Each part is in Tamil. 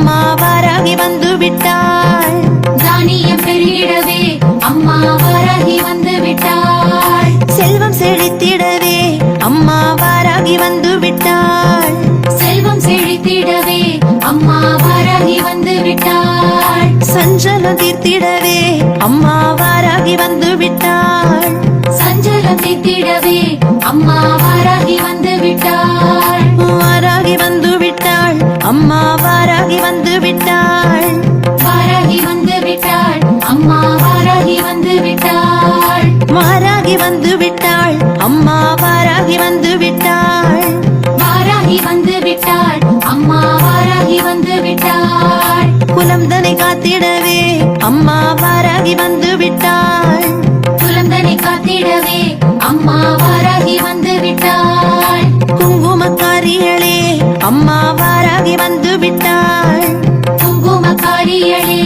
அம்மா வாராகி வந்து விட்டாள் அம்மா வாராகி வந்து விட்டாள் குழந்தனை காத்திடவே அம்மா வாராகி வந்து விட்டாள் குங்குமக்காரிகளே அம்மா வாராகி வந்து விட்டாள் குங்குமக்காரிகளே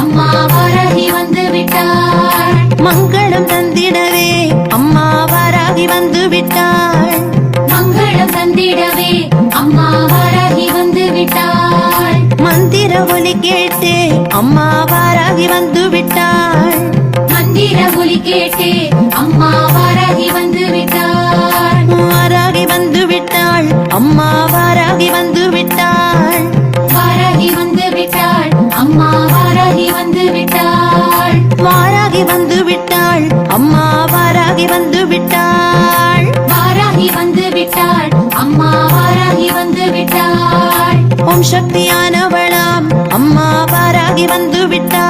அம்மா வாராகி வந்து விட்டாள் மங்களம் தந்திடவே அம்மா வாராகி வந்து விட்டாள் மங்களம் தந்திடவே அம்மா வாராகி வந்து விட்டாள் மந்திர ஒலி கேட்டு அம்மா வாராகி வந்து விட்டாள் மந்திர ஒலி கேட்டு அம்மா வாராகி வந்து விட்டாள் வாராகி வந்து விட்டாள் அம்மா வாராகி வந்து விட்டாள் வாராகி வந்து விட்டாள் அம்மா வாராகி வந்து விட்டாள் வாராகி வந்து விட்டாள் அம்மா வாராகி வந்து விட்டாள் வாராகி வந்து விட்டாள் அம்மா வாராகி வந்து விட்டாள் ஓம் சக்தியானவளாம் அம்மா வாராகி வந்து விட்டாள்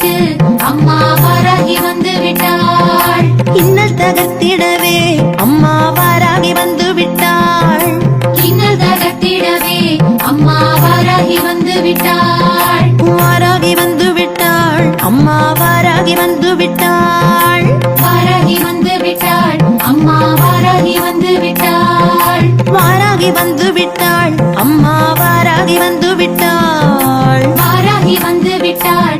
கேட்டு அம்மா வாராகி வந்து விட்டாள் இன்னல் தகர்த்திடவே அம்மா வாராகி வந்து விட்டாள் இன்னல் தகர்த்திடவே அம்மா வாராகி வந்து விட்டாள் வாராகி வந்து விட்டாள் அம்மா வாராகி வந்து விட்டாள் வாராகி வந்து விட்டாள் அம்மா வாராகி வந்து விட்டாள் வாராகி வந்து விட்டாள் அம்மா வாராகி வந்து விட்டாள் வாராகி வந்து விட்டாள்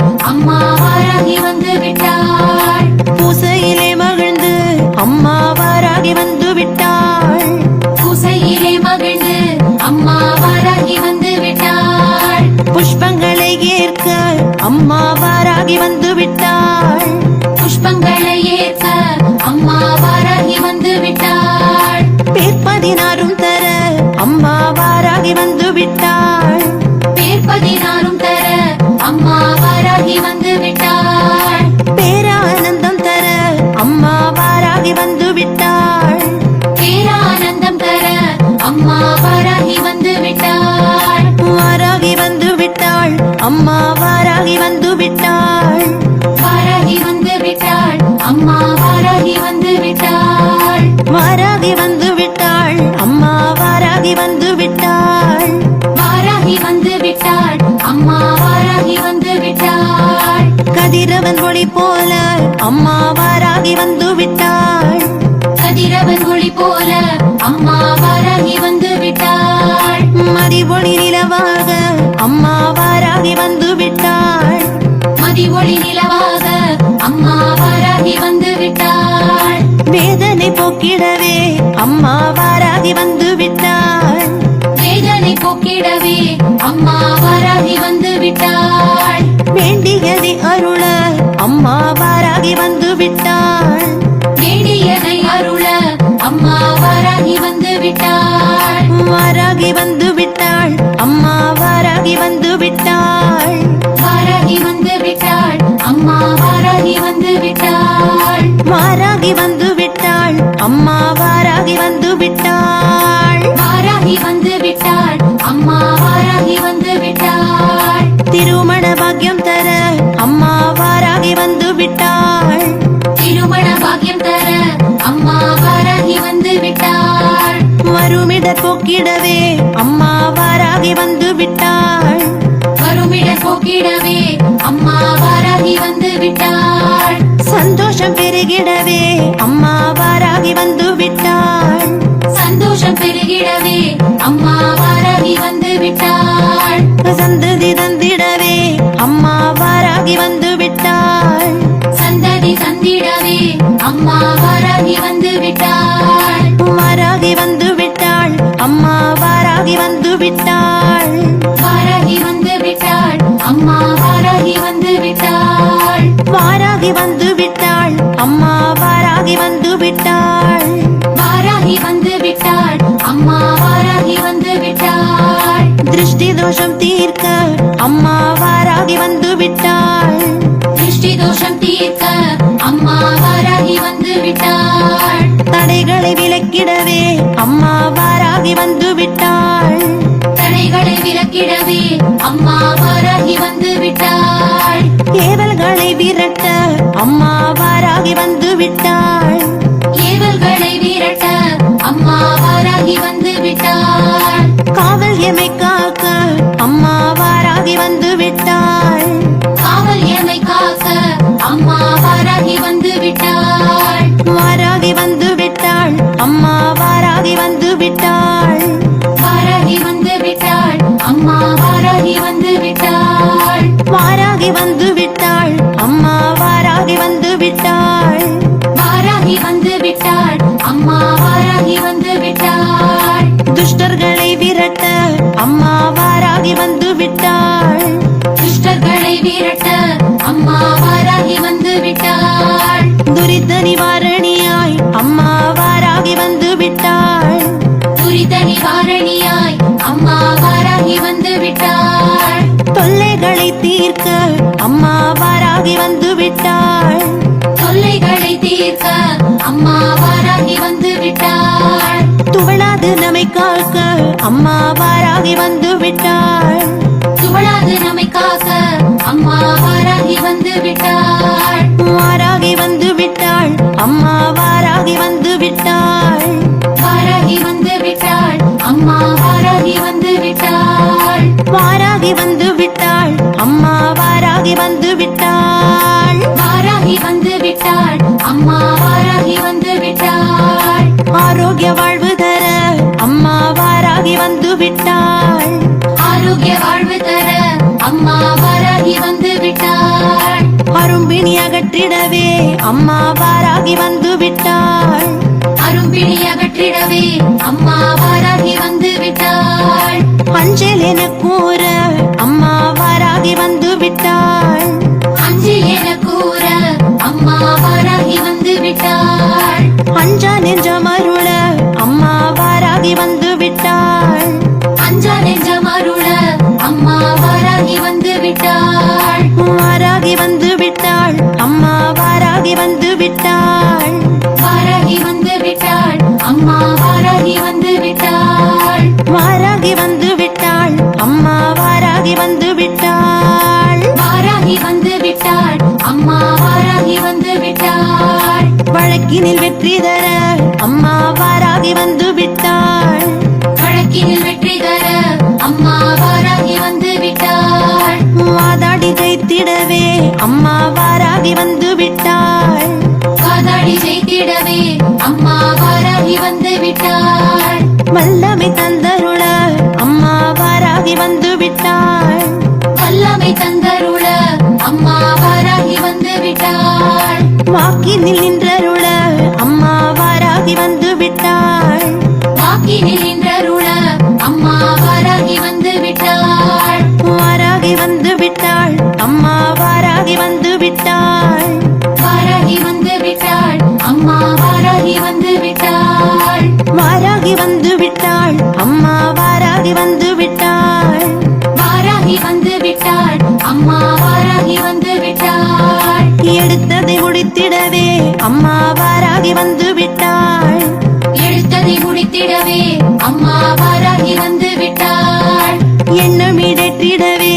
வழியாகி வந்து விடும் வருமிட போக்கிடவே அம்மா வாராகி வந்து விட்டாள். வருமிட போக்கிடவே அம்மா வாராகி வந்து விட்டாள். சந்தோஷம் பெருகிடவே அம்மா வாராகி வந்து விட்டாள். சந்தோஷம் பெருகிடவே அம்மா வாராகி வந்து விட்டாள். சந்ததி தந்திடவே அம்மா வாராகி வந்து விட்டாள். சந்ததி தந்திடவே அம்மா வாராகி வந்து விட்டாள். வாராகி வந்து அம்மா வாராகி வந்து விட்டாள். வாராகி வந்து விட்டாள். அம்மா வாராகி வந்து விட்டாள். வாராகி வந்து விட்டாள். அம்மா வாராகி வந்து விட்டாள். வாராகி வந்து விட்டாள். அம்மா வாராகி வந்து விட்டாள். திருஷ்டி தோஷம் தீர்க்க அம்மா வராகி வந்து விட்டாள். தடைகளை விலக்கிடவே அம்மா வராகி வந்து விட்டாள். ஏவல்களை விரட்ட அம்மா வராகி வந்து விட்டாள். அம்மா வாராகி வந்து விட்டாள். துவளாது நம்மை காக்க அம்மா வாராகி வந்து விட்டாள். துவளாது நம்மை காக்க அம்மா வாராகி வந்து விட்டாள். வாராகி வந்து விட்டாள் அம்மா வாராகி வந்து விட்டாள். வாராகி வந்து விட்டாள் அம்மா வாராகி வந்து விட்டாள். வாராகி வந்து விட்டாள் அம்மா வாராகி வந்து விட்டாள். அம்மா வாராகி வந்து விட்டாள். அரும்பிணி அகற்றிடவே அம்மா வாராகி வந்து விட்டாள். அஞ்சல் எனக்கும் வெற்றி தர அம்மா வாராகி வந்து விட்டாள். வழக்கினில் வெற்றி தர அம்மா வாராகி வந்து விட்டாள். வாதாடி தைத்திடவே அம்மா வாராகி வந்து வாராகி வந்து விட்டாள். வாராகி வந்து விட்டாள். அம்மா வாராகி வந்து விட்டாள். வாராகி வந்து விட்டாள். அம்மா வாராகி வந்து விட்டாள். வாராகி வந்து விட்டாள். அம்மா வாராகி வந்து விட்டாள். எடுத்ததை முடித்திடவே அம்மா வாராகி வந்து விட்டாள். எடுத்ததை முடித்திடவே அம்மா வாராகி வந்து விட்டாள். எண்ணமிடற்றிடவே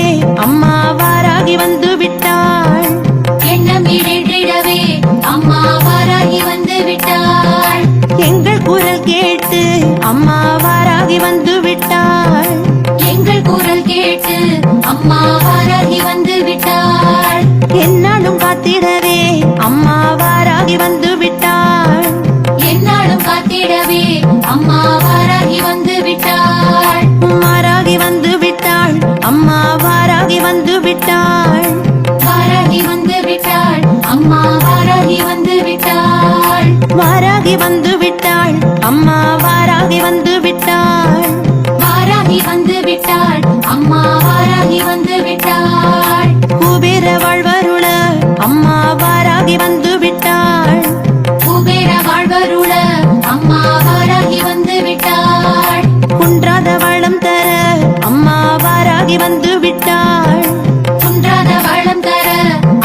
வாராகி வந்து விட்டாள். குன்றாத வளம் தர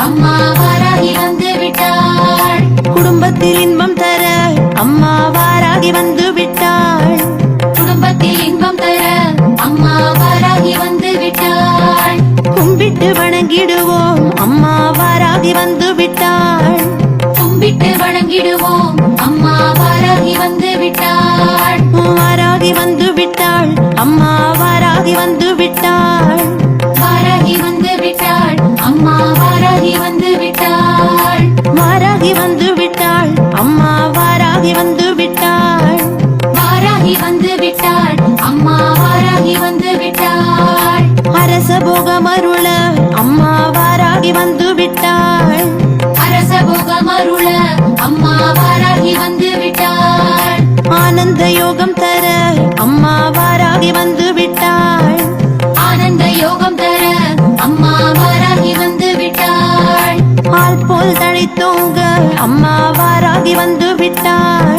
அம்மா வாராகி வந்து விட்டாள். குடும்பத்தில் இன்பம் தர அம்மா வாராகி வந்து விட்டாள். குடும்பத்தில் இன்பம் தர அம்மா வாராகி வந்து விட்டாள். கும்பிட்டு வணங்கிடுவோம் அம்மா வாராகி வந்து விட்டாள். கும்பிட்டு வணங்கிடுவோம் அம்மா வாராகி வந்து விட்டாள். வாராகி வந்து விட்டாள் அம்மா வாராகி வந்து விட்டாள். வாராகி வந்து விட்டாள். அம்மா வாராகி வந்து விட்டாள். வாராகி வந்து விட்டாள். அம்மா வாராகி வந்து விட்டாள். வாராகி வந்து விட்டாள். அம்மா வாராகி வந்து விட்டாள். அரச அம்மா வாராகி வந்து விட்டாள் மன்னித்தோங்க அம்மா வாராகி வந்து விட்டார்.